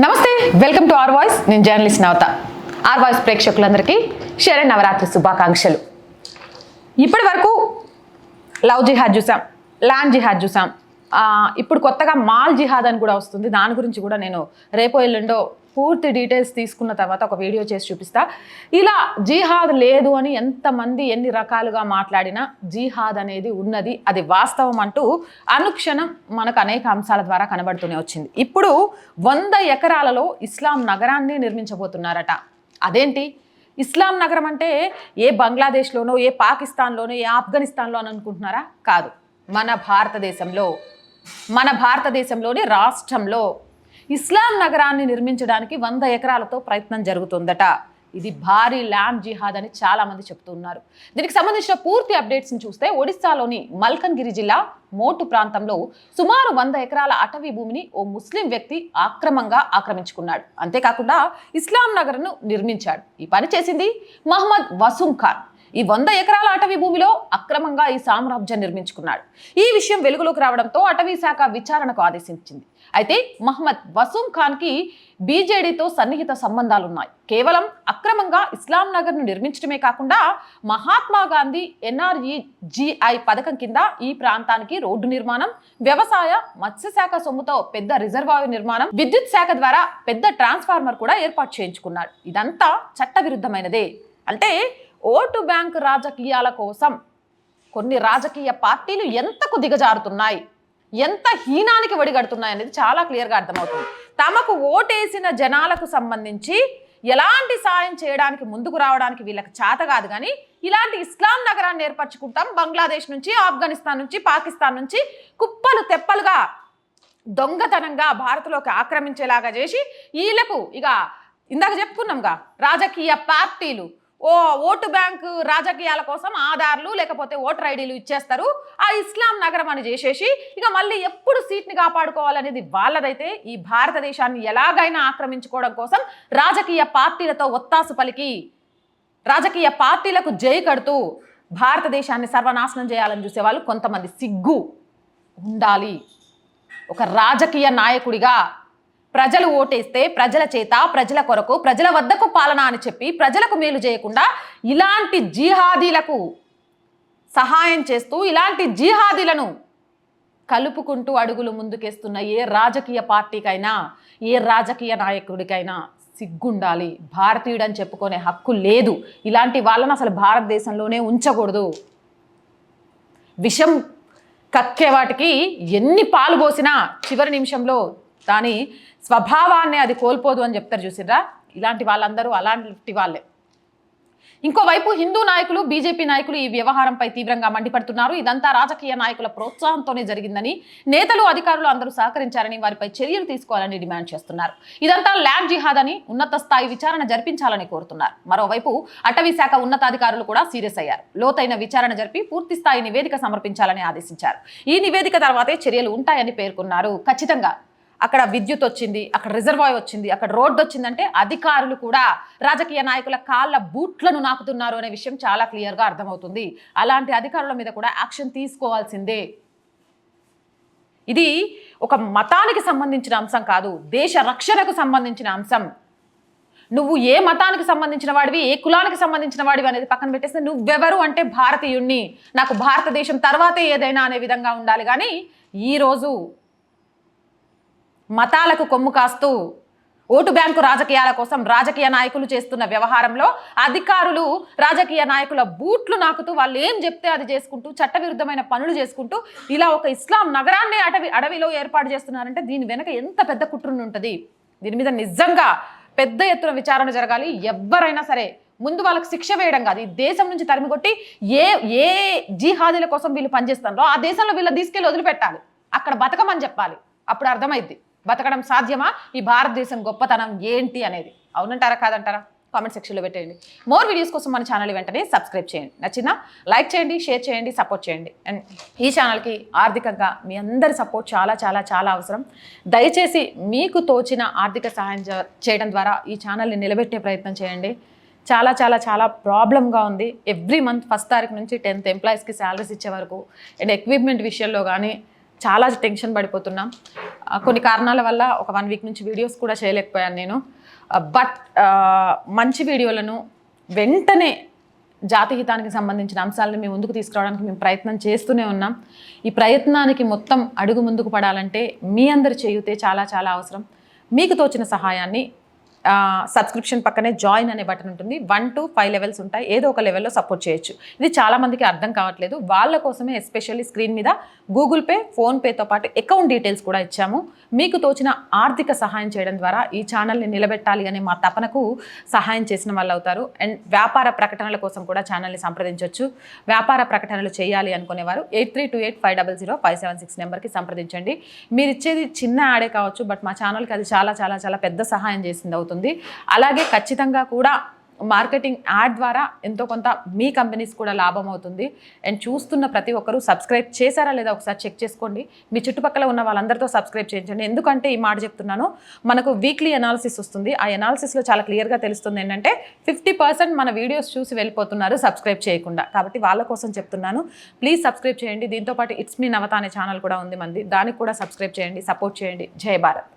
నమస్తే welcome to R voice నేను journalist నవత. R voice ప్రేక్షకులందరికీ శరణ్ నవరాత్రి శుభాకాంక్షలు. ఇప్పటి వరకు లవ్ జిహాద్ చూసాం ల్యాండ్ జిహాద్ చూసాం. ఇప్పుడు కొత్తగా మాల్ జిహాద్ అని కూడా వస్తుంది. దాని గురించి కూడా నేను రేపో ఎల్లుండో పూర్తి డీటెయిల్స్ తీసుకున్న తర్వాత ఒక వీడియో చేసి చూపిస్తా. ఇలా జిహాద్ లేదు అని ఎంతమంది ఎన్ని రకాలుగా మాట్లాడినా జిహాద్ అనేది ఉన్నది అది వాస్తవం అంటూ అనుక్షణం మనకు అనేక అంశాల ద్వారా కనబడుతూనే వచ్చింది. ఇప్పుడు వంద ఎకరాలలో ఇస్లాం నగరాన్ని నిర్మించబోతున్నారట. అదేంటి? ఇస్లాం నగరం అంటే ఏ బంగ్లాదేశ్లోనో ఏ పాకిస్తాన్లోనో ఏ ఆఫ్ఘనిస్తాన్లో అని అనుకుంటున్నారా? కాదు. మన భారతదేశంలో మన భారతదేశంలోని రాష్ట్రంలో ఇస్లాం నగరాన్ని నిర్మించడానికి వంద ఎకరాలతో ప్రయత్నం జరుగుతుందట. ఇది భారీ ల్యాండ్ జిహాద్ అని చాలామంది చెప్తున్నారు. దీనికి సంబంధించిన పూర్తి అప్డేట్స్ని చూస్తే ఒడిశాలోని మల్కన్గిరి జిల్లా మోటు ప్రాంతంలో సుమారు వంద ఎకరాల అటవీ భూమిని ఓ ముస్లిం వ్యక్తి ఆక్రమంగా ఆక్రమించుకున్నాడు. అంతేకాకుండా ఇస్లాం నగర్ను నిర్మించాడు. ఈ పని చేసింది మహమ్మద్ వసూం ఖాన్ ఈ వంద ఎకరాల అటవీ భూమిలో అక్రమంగా ఈ సామ్రాజ్యం నిర్మించుకున్నాడు. ఈ విషయం వెలుగులోకి రావడంతో అటవీ శాఖ విచారణకు ఆదేశించింది. అయితే మహమ్మద్ వసూం ఖాన్కి బీజేడీతో సన్నిహిత సంబంధాలున్నాయి. కేవలం అక్రమంగా ఇస్లాం నగర్ను నిర్మించడమే కాకుండా మహాత్మా గాంధీ ఎన్ఆర్ఈజిఐ పథకం కింద ఈ ప్రాంతానికి రోడ్డు నిర్మాణం వ్యవసాయ మత్స్యశాఖ సొమ్ముతో పెద్ద రిజర్వాయర్ నిర్మాణం విద్యుత్ శాఖ ద్వారా పెద్ద ట్రాన్స్ఫార్మర్ కూడా ఏర్పాటు చేయించుకున్నాడు. ఇదంతా చట్టవిరుద్ధమైనదే. అంటే ఓటు బ్యాంక్ రాజకీయాల కోసం కొన్ని రాజకీయ పార్టీలు ఎంతకు దిగజారుతున్నాయి? ఎంత హీనానికి వడిగడుతున్నాయి అనేది చాలా క్లియర్గా అర్థమవుతుంది. తమకు ఓటేసిన జనాలకు సంబంధించి ఎలాంటి సాయం చేయడానికి ముందుకు రావడానికి వీళ్ళకి చేత కాదు కానీ ఇలాంటి ఇస్లాం నగరాన్ని ఏర్పరచుకుంటాం. బంగ్లాదేశ్ నుంచి ఆఫ్ఘనిస్తాన్ నుంచి పాకిస్తాన్ నుంచి కుప్పలు తెప్పలుగా దొంగతనంగా భారత్లోకి ఆక్రమించేలాగా చేసి వీళ్ళకు ఇక ఇందాక చెప్పుకున్నాంగా రాజకీయ పార్టీలు ఓ ఓటు బ్యాంకు రాజకీయాల కోసం ఆధార్లు లేకపోతే ఓటర్ ఐడీలు ఇచ్చేస్తారు. ఆ ఇస్లాం నగరం అని చేసేసి ఇక మళ్ళీ ఎప్పుడు సీట్ని కాపాడుకోవాలనేది వాళ్ళదైతే ఈ భారతదేశాన్ని ఎలాగైనా ఆక్రమించుకోవడం కోసం రాజకీయ పార్టీలతో ఒత్తాసు పలికి రాజకీయ పార్టీలకు జై కడుతూ భారతదేశాన్ని సర్వనాశనం చేయాలని చూసేవాళ్ళు కొంతమంది సిగ్గు ఉండాలి. ఒక రాజకీయ నాయకుడిగా ప్రజలు ఓటేస్తే ప్రజల చేత ప్రజల కొరకు ప్రజల వద్దకు పాలన అని చెప్పి ప్రజలకు మేలు చేయకుండా ఇలాంటి జిహాదీలకు సహాయం చేస్తూ ఇలాంటి జిహాదీలను కలుపుకుంటూ అడుగులు ముందుకేస్తున్న ఏ రాజకీయ పార్టీకైనా ఏ రాజకీయ నాయకుడికైనా సిగ్గుండాలి. భారతీయుడని చెప్పుకునే హక్కు లేదు. ఇలాంటి వాళ్ళని అసలు భారతదేశంలోనే ఉంచకూడదు. విషం కక్కే వాటికి ఎన్ని పాలు పోసినా చివరి నిమిషంలో దాని స్వభావాన్ని అది కోల్పోదు అని చెప్తారు చూసిరా ఇలాంటి వాళ్ళందరూ అలాంటి వాళ్ళే. ఇంకోవైపు హిందూ నాయకులు బీజేపీ నాయకులు ఈ వ్యవహారంపై తీవ్రంగా మండిపడుతున్నారు. ఇదంతా రాజకీయ నాయకుల ప్రోత్సాహంతోనే జరిగిందని నేతలు అధికారులు అందరూ సహకరించారని వారిపై చర్యలు తీసుకోవాలని డిమాండ్ చేస్తున్నారు. ఇదంతా ల్యాండ్ జిహాద్ అని ఉన్నత స్థాయి విచారణ జరిపించాలని కోరుతున్నారు. మరోవైపు అటవీ శాఖ ఉన్నతాధికారులు కూడా సీరియస్ అయ్యారు. లోతైన విచారణ జరిపి పూర్తి స్థాయి నివేదిక సమర్పించాలని ఆదేశించారు. ఈ నివేదిక తర్వాతే చర్యలు ఉంటాయని పేర్కొన్నారు. ఖచ్చితంగా అక్కడ విద్యుత్ వచ్చింది అక్కడ రిజర్వాయర్ వచ్చింది అక్కడ రోడ్డు వచ్చిందంటే అధికారులు కూడా రాజకీయ నాయకుల కాళ్ళ బూట్లను నాకుతున్నారు అనే విషయం చాలా క్లియర్గా అర్థమవుతుంది. అలాంటి అధికారుల మీద కూడా యాక్షన్ తీసుకోవాల్సిందే. ఇది ఒక మతానికి సంబంధించిన అంశం కాదు దేశ రక్షణకు సంబంధించిన అంశం. నువ్వు ఏ మతానికి సంబంధించిన వాడివి ఏ కులానికి సంబంధించిన వాడివి అనేది పక్కన పెట్టేస్తే నువ్వెవరు అంటే భారతీయుణ్ణి. నాకు భారతదేశం తర్వాతే ఏదైనా అనే విధంగా ఉండాలి. కానీ ఈరోజు మతాలకు కొమ్ము కాస్తూ ఓటు బ్యాంకు రాజకీయాల కోసం రాజకీయ నాయకులు చేస్తున్న వ్యవహారంలో అధికారులు రాజకీయ నాయకుల బూట్లు నాకుతూ వాళ్ళు ఏం చెప్తే అది చేసుకుంటూ చట్టవిరుద్ధమైన పనులు చేసుకుంటూ ఇలా ఒక ఇస్లాం నగరాన్ని అటవి అడవిలో ఏర్పాటు చేస్తున్నారంటే దీని వెనక ఎంత పెద్ద కుట్రను ఉంటుంది? దీని మీద నిజంగా పెద్ద ఎత్తున విచారణ జరగాలి. ఎవరైనా సరే ముందు వాళ్ళకి శిక్ష వేయడం కాదు. ఈ దేశం నుంచి తరిమికొట్టి ఏ ఏ జీహాదీల కోసం వీళ్ళు పనిచేస్తారో ఆ దేశంలో వీళ్ళు తీసుకెళ్ళి వదిలిపెట్టాలి. అక్కడ బతకమని చెప్పాలి. అప్పుడు అర్థమైద్ది. బతకడం సాధ్యమా? ఈ భారతదేశం గొప్పతనం ఏంటి అనేది. అవునంటారా కాదంటారా? కామెంట్ సెక్షన్లో పెట్టేయండి. మోర్ వీడియోస్ కోసం మన ఛానల్ వెంటనే సబ్స్క్రైబ్ చేయండి. నచ్చిందా? లైక్ చేయండి షేర్ చేయండి సపోర్ట్ చేయండి. అండ్ ఈ ఛానల్కి ఆర్థికంగా మీ అందరి సపోర్ట్ చాలా చాలా చాలా అవసరం. దయచేసి మీకు తోచిన ఆర్థిక సహాయం చేయడం ద్వారా ఈ ఛానల్ని నిలబెట్టే ప్రయత్నం చేయండి. చాలా చాలా చాలా ప్రాబ్లంగా ఉంది. ఎవ్రీ మంత్ ఫస్ట్ తారీఖు నుంచి టెన్త్ ఎంప్లాయీస్కి శాలరీస్ ఇచ్చే వరకు అండ్ ఎక్విప్మెంట్ విషయంలో కానీ చాలా టెన్షన్ పడిపోతున్నాం. కొన్ని కారణాల వల్ల ఒక వన్ వీక్ నుంచి వీడియోస్ కూడా చేయలేకపోయాను నేను. బట్ మంచి వీడియోలను వెంటనే జాతిహితానికి సంబంధించిన అంశాలను మేము ముందుకు తీసుకురావడానికి మేము ప్రయత్నం చేస్తూనే ఉన్నాం. ఈ ప్రయత్నానికి మొత్తం అడుగు ముందుకు పడాలంటే మీ అందరి చేయుతే చాలా చాలా అవసరం. మీకు తోచిన సహాయాన్ని సబ్స్క్రిప్షన్ పక్కనే జాయిన్ అనే బటన్ ఉంటుంది. వన్ టు ఫైవ్ లెవెల్స్ ఉంటాయి. ఏదో ఒక లెవెల్లో సపోర్ట్ చేయొచ్చు. ఇది చాలామందికి అర్థం కావట్లేదు. వాళ్ళ కోసమే ఎస్పెషల్లీ స్క్రీన్ మీద గూగుల్ పే ఫోన్పేతో పాటు అకౌంట్ డీటెయిల్స్ కూడా ఇచ్చాము. మీకు తోచిన ఆర్థిక సహాయం చేయడం ద్వారా ఈ ఛానల్ని నిలబెట్టాలి అనే మా తపనకు సహాయం చేసిన వాళ్ళు అవుతారు. అండ్ వ్యాపార ప్రకటనల కోసం కూడా ఛానల్ని సంప్రదించవచ్చు వ్యాపార ప్రకటనలు చేయాలి అనుకునేవారు. Eight three two eight five double zero five seven six నెంబర్కి సంప్రదించండి. మీరు ఇచ్చేది చిన్న యాడే కావచ్చు బట్ మా ఛానల్కి అది చాలా చాలా చాలా పెద్ద సహాయం చేసింది అవుతుంది. అవుతుంది అలాగే ఖచ్చితంగా కూడా మార్కెటింగ్ యాడ్ ద్వారా ఎంతో కొంత మీ కంపెనీస్ కూడా లాభం అవుతుంది. అండ్ చూస్తున్న ప్రతి ఒక్కరూ సబ్స్క్రైబ్ చేశారా లేదా ఒకసారి చెక్ చేసుకోండి. మీ చుట్టుపక్కల ఉన్న వాళ్ళందరితో సబ్స్క్రైబ్ చేయించండి ఎందుకంటే ఈ మాట చెప్తున్నాను మనకు వీక్లీ అనాలిసిస్ వస్తుంది. ఆ అనాలిసిస్లో చాలా క్లియర్గా తెలుస్తుంది ఏంటంటే ఫిఫ్టీ పర్సెంట్ మన వీడియోస్ చూసి వెళ్ళిపోతున్నారు సబ్స్క్రైబ్ చేయకుండా. కాబట్టి వాళ్ళ కోసం చెప్తున్నాను ప్లీజ్ సబ్స్క్రైబ్ చేయండి. దీంతోపాటు ఇట్స్ మీ నవత అనే ఛానల్ కూడా ఉంది మంది. దానికి కూడా సబ్స్క్రైబ్ చేయండి సపోర్ట్ చేయండి. జై భారత్.